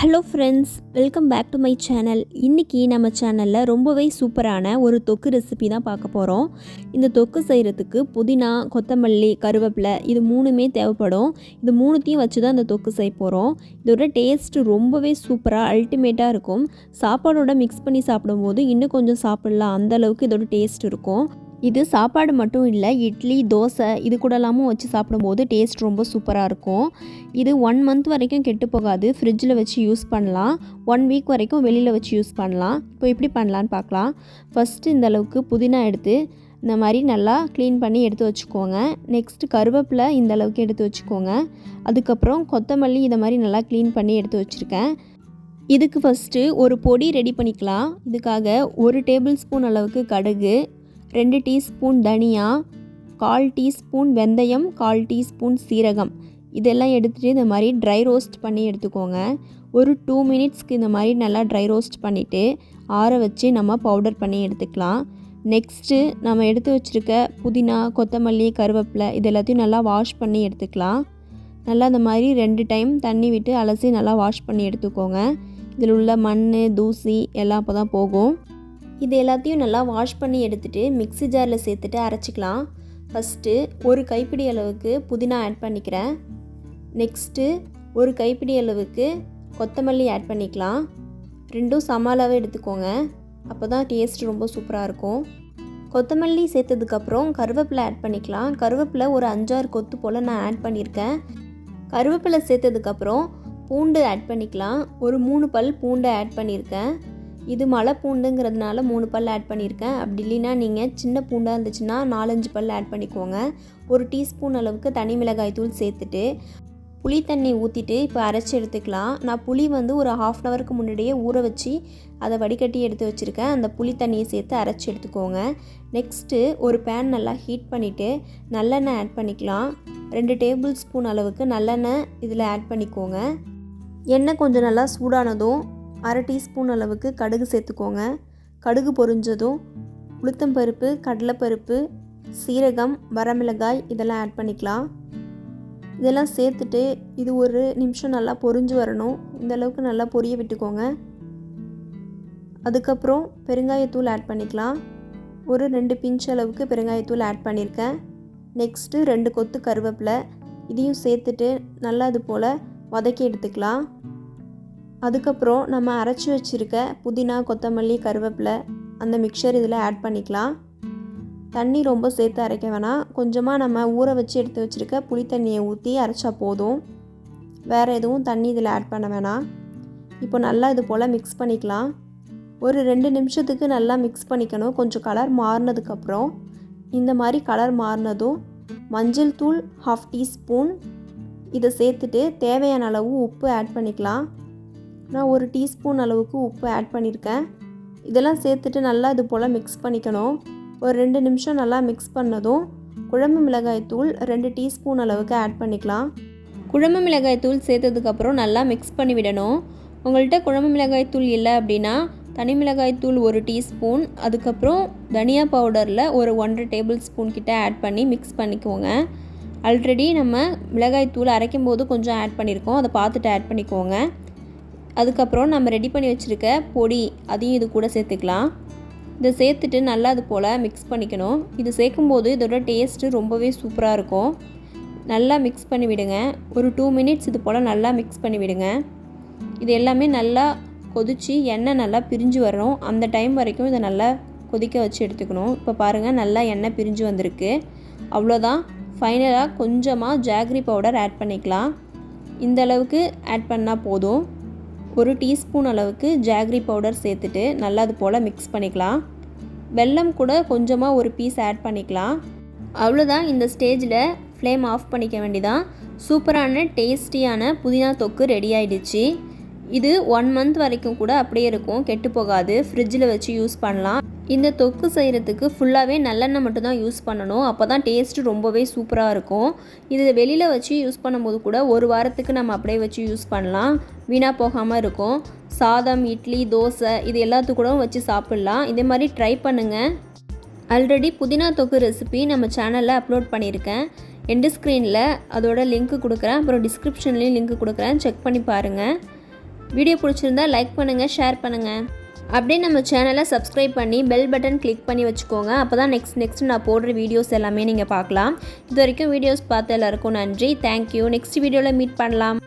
Hello friends welcome back to my channel இன்றைக்கி நம்ம சேனலில் ரொம்பவே சூப்பரான ஒரு தொக்கு ரெசிபி தான் பார்க்க போகிறோம் இந்த தொக்கு செய்கிறதுக்கு புதினா கொத்தமல்லி கருவேப்பிலை இது மூணுமே தேவைப்படும். இது மூணுத்தையும் வச்சு தான் இந்த தொக்கு செய்ய போகிறோம் இதோட டேஸ்ட்டு ரொம்பவே சூப்பராக அல்டிமேட்டாக இருக்கும். சாப்பாடோட மிக்ஸ் பண்ணி சாப்பிடும்போது இன்னும் கொஞ்சம் சாப்பிட்லாம். அந்தளவுக்கு இதோட டேஸ்ட் இருக்கும். இது சாப்பாடு மட்டும் இல்லை இட்லி தோசை இது கூடலாமும் வச்சு சாப்பிடும்போது டேஸ்ட் ரொம்ப சூப்பராக இருக்கும். இது ஒன் மந்த் வரைக்கும் கெட்டு போகாது. ஃப்ரிட்ஜில் வச்சு யூஸ் பண்ணலாம். ஒன் வீக் வரைக்கும் வெளியில் வச்சு யூஸ் பண்ணலாம். இப்போ எப்படி பண்ணலான்னு பார்க்கலாம். ஃபஸ்ட்டு இந்தளவுக்கு புதினா எடுத்து இந்த மாதிரி நல்லா க்ளீன் பண்ணி எடுத்து வச்சுக்கோங்க. நெக்ஸ்ட்டு கருவேப்பிலை இந்த அளவுக்கு எடுத்து வச்சுக்கோங்க. அதுக்கப்புறம் கொத்தமல்லி இதை மாதிரி நல்லா க்ளீன் பண்ணி எடுத்து வச்சுருக்கேன். இதுக்கு ஃபஸ்ட்டு ஒரு பொடி ரெடி பண்ணிக்கலாம். இதுக்காக ஒரு டேபிள் ஸ்பூன் அளவுக்கு கடுகு ரெண்டு டீஸ்பூன் தனியா கால் டீஸ்பூன் வெந்தயம் கால் டீஸ்பூன் சீரகம். இதெல்லாம் எடுத்துகிட்டு இந்த மாதிரி ட்ரை ரோஸ்ட் பண்ணி எடுத்துக்கோங்க. ஒரு டூ மினிட்ஸ்க்கு இந்த மாதிரி நல்லா ட்ரை ரோஸ்ட் பண்ணிவிட்டு ஆற வச்சு நம்ம பவுடர் பண்ணி எடுத்துக்கலாம். நெக்ஸ்ட்டு நம்ம எடுத்து வச்சுருக்க புதினா கொத்தமல்லி கருவேப்பிலை இது எல்லாத்தையும் நல்லா வாஷ் பண்ணி எடுத்துக்கலாம். நல்லா இந்த மாதிரி ரெண்டு டைம் தண்ணி விட்டு அலசி நல்லா வாஷ் பண்ணி எடுத்துக்கோங்க. இதில் உள்ள மண் தூசி எல்லாம் அப்போ தான் போகும். இது எல்லாத்தையும் நல்லா வாஷ் பண்ணி எடுத்துகிட்டு மிக்ஸி ஜாரில் சேர்த்துட்டு அரைச்சிக்கலாம். ஃபஸ்ட்டு ஒரு கைப்பிடி அளவுக்கு புதினா ஆட் பண்ணிக்கிறேன். நெக்ஸ்ட்டு ஒரு கைப்பிடி அளவுக்கு கொத்தமல்லி ஆட் பண்ணிக்கலாம். ரெண்டும் சம அளவு எடுத்துக்கோங்க. அப்போ தான் டேஸ்ட் ரொம்ப சூப்பராக இருக்கும். கொத்தமல்லி சேர்த்ததுக்கப்புறம் கருவேப்பிலை ஆட் பண்ணிக்கலாம். கருவேப்பிலை ஒரு அஞ்சாறு கொத்து போல் நான் ஆட் பண்ணியிருக்கேன். கருவேப்பிலை சேர்த்ததுக்கப்புறம் பூண்டு ஆட் பண்ணிக்கலாம். ஒரு மூணு பல் பூண்டை ஆட் பண்ணியிருக்கேன். இது மலை பூண்டுங்கிறதுனால மூணு பல் ஆட் பண்ணியிருக்கேன். அப்படி இல்லைன்னா நீங்கள் சின்ன பூண்டாக இருந்துச்சுன்னா நாலஞ்சு பல் ஆட் பண்ணிக்கோங்க. ஒரு டீஸ்பூன் அளவுக்கு தனி மிளகாய் தூள் சேர்த்துட்டு புளி தண்ணி ஊற்றிட்டு இப்போ அரைச்சி எடுத்துக்கலாம். நான் புளி வந்து ஒரு ஹாஃப் அன் ஹவருக்கு முன்னாடியே ஊற வச்சு அதை வடிகட்டி எடுத்து வச்சுருக்கேன். அந்த புளி தண்ணியை சேர்த்து அரைச்சி எடுத்துக்கோங்க. நெக்ஸ்ட்டு ஒரு பேன் நல்லா ஹீட் பண்ணிவிட்டு நல்லெண்ணெய் ஆட் பண்ணிக்கலாம். ரெண்டு டேபிள் ஸ்பூன் அளவுக்கு நல்லெண்ணெய் இதில் ஆட் பண்ணிக்கோங்க. எண்ணெய் கொஞ்சம் நல்லா சூடானதும் அரை டீஸ்பூன் அளவுக்கு கடுகு சேர்த்துக்கோங்க. கடுகு பொரிஞ்சதும் உளுத்தம்பருப்பு கடலைப்பருப்பு சீரகம் வரமிளகாய் இதெல்லாம் ஆட் பண்ணிக்கலாம். இதெல்லாம் சேர்த்துட்டு இது ஒரு நிமிஷம் நல்லா பொரிஞ்சு வரணும். இந்த அளவுக்கு நல்லா பொரிய விட்டுக்கோங்க. அதுக்கப்புறம் பெருங்காயத்தூள் ஆட் பண்ணிக்கலாம். ஒரு ரெண்டு பிஞ்ச் அளவுக்கு பெருங்காயத்தூள் ஆட் பண்ணியிருக்கேன். நெக்ஸ்ட்டு ரெண்டு கொத்து கருவேப்பிலை இதையும் சேர்த்துட்டு நல்லா இது போல் வதக்கி எடுத்துக்கலாம். அதுக்கப்புறம் நம்ம அரைச்சி வச்சுருக்க புதினா கொத்தமல்லி கருவேப்பிலை அந்த மிக்சர் இதில் ஆட் பண்ணிக்கலாம். தண்ணி ரொம்ப சேர்த்து அரைக்க வேணாம். கொஞ்சமாக நம்ம ஊற வச்சு எடுத்து வச்சுருக்க புளி தண்ணியை ஊற்றி அரைச்சா போதும். வேறு எதுவும் தண்ணி இதில் ஆட் பண்ண வேணாம். இப்போ நல்லா இது போல் மிக்ஸ் பண்ணிக்கலாம். ஒரு ரெண்டு நிமிஷத்துக்கு நல்லா மிக்ஸ் பண்ணிக்கணும். கொஞ்சம் கலர் மாறினதுக்கப்புறம் இந்த மாதிரி கலர் மாறினதும் மஞ்சள் தூள் ஹாஃப் டீஸ்பூன் இதை சேர்த்துட்டு தேவையான அளவு உப்பு ஆட் பண்ணிக்கலாம். நான் ஒரு டீஸ்பூன் அளவுக்கு உப்பு ஆட் பண்ணியிருக்கேன். இதெல்லாம் சேர்த்துட்டு நல்லா இது போல் மிக்ஸ் பண்ணிக்கணும். ஒரு ரெண்டு நிமிஷம் நல்லா மிக்ஸ் பண்ணதும் குழம்பு மிளகாய் தூள் ரெண்டு டீஸ்பூன் அளவுக்கு ஆட் பண்ணிக்கலாம். குழம்பு மிளகாய் தூள் சேர்த்ததுக்கப்புறம் நல்லா மிக்ஸ் பண்ணி விடணும். உங்கள்கிட்ட குழம்பு மிளகாய் தூள் இல்லை அப்படின்னா தனி மிளகாய் தூள் ஒரு டீஸ்பூன் அதுக்கப்புறம் தனியா பவுடரில் ஒரு ஒன்றரை டேபிள் ஸ்பூன் கிட்ட ஆட் பண்ணி மிக்ஸ் பண்ணிக்கோங்க. ஆல்ரெடி நம்ம மிளகாய் தூள் அரைக்கும் போது கொஞ்சம் ஆட் பண்ணியிருக்கோம். அதை பார்த்துட்டு ஆட் பண்ணிக்கோங்க. அதுக்கப்புறம் நம்ம ரெடி பண்ணி வச்சுருக்க பொடி அதையும் இது கூட சேர்த்துக்கலாம். இதை சேர்த்துட்டு நல்லா அது போல் மிக்ஸ் பண்ணிக்கணும். இது சேர்க்கும்போது இதோட டேஸ்ட்டு ரொம்பவே சூப்பராக இருக்கும். நல்லா மிக்ஸ் பண்ணி விடுங்க. ஒரு டூ மினிட்ஸ் இது போல் நல்லா மிக்ஸ் பண்ணி விடுங்க. இது எல்லாமே நல்லா கொதித்து எண்ணெய் நல்லா பிரிஞ்சு வரணும் அந்த டைம் வரைக்கும் இதை நல்லா கொதிக்க வச்சு எடுத்துக்கணும். இப்போ பாருங்கள் நல்லா எண்ணெய் பிரிஞ்சு வந்திருக்கு. அவ்வளோதான் ஃபைனலாக கொஞ்சமாக ஜாக்ரி பவுடர் ஆட் பண்ணிக்கலாம். இந்த அளவுக்கு ஆட் பண்ணால் போதும். ஒரு டீஸ்பூன் அளவுக்கு ஜாக்ரி பவுடர் சேர்த்துட்டு நல்லா அது போல் மிக்ஸ் பண்ணிக்கலாம். வெல்லம் கூட கொஞ்சமாக ஒரு பீஸ் ஆட் பண்ணிக்கலாம். அவ்வளோதான் இந்த ஸ்டேஜில் ஃப்ளேம் ஆஃப் பண்ணிக்க வேண்டிதான். சூப்பரான டேஸ்டியான புதினா தொக்கு ரெடி ஆயிடுச்சு. இது ஒன் மந்த் வரைக்கும் கூட அப்படியே இருக்கும். கெட்டு போகாது. ஃப்ரிட்ஜில் வச்சு யூஸ் பண்ணலாம். இந்த தொக்கு செய்கிறதுக்கு ஃபுல்லாகவே நல்லெண்ணெய் மட்டும்தான் யூஸ் பண்ணணும். அப்போ தான் டேஸ்ட்டு ரொம்பவே சூப்பராக இருக்கும். இது வெளியில் வச்சு யூஸ் பண்ணும்போது கூட ஒரு வாரத்துக்கு நம்ம அப்படியே வச்சு யூஸ் பண்ணலாம். வீணாக போகாமல் இருக்கும். சாதம் இட்லி தோசை இது எல்லாத்து கூடவும் வச்சு சாப்பிட்லாம். இதே மாதிரி ட்ரை பண்ணுங்கள் ஆல்ரெடி புதினா தொக்கு ரெசிபி நம்ம சேனலில் அப்லோட் பண்ணியிருக்கேன். எண்டு ஸ்க்ரீனில் அதோட லிங்க் கொடுக்குறேன். அப்புறம் டிஸ்கிரிப்ஷன்லேயும் லிங்க் கொடுக்குறேன். செக் பண்ணி பாருங்கள் வீடியோ பிடிச்சிருந்தா லைக் பண்ணுங்கள் ஷேர் பண்ணுங்கள் அப்படியே நம்ம சேனலை சப்ஸ்கிரைப் பண்ணி பெல் பட்டன் கிளிக் பண்ணி வச்சுக்கோங்க. அப்போ தான் நெக்ஸ்ட் நெக்ஸ்ட் நான் போடுற வீடியோஸ் எல்லாமே நீங்கள் பார்க்கலாம். இது வரைக்கும் வீடியோஸ் பார்த்த எல்லாருக்கும் நன்றி. தேங்க்யூ நெக்ஸ்ட் வீடியோவில் மீட் பண்ணலாம்.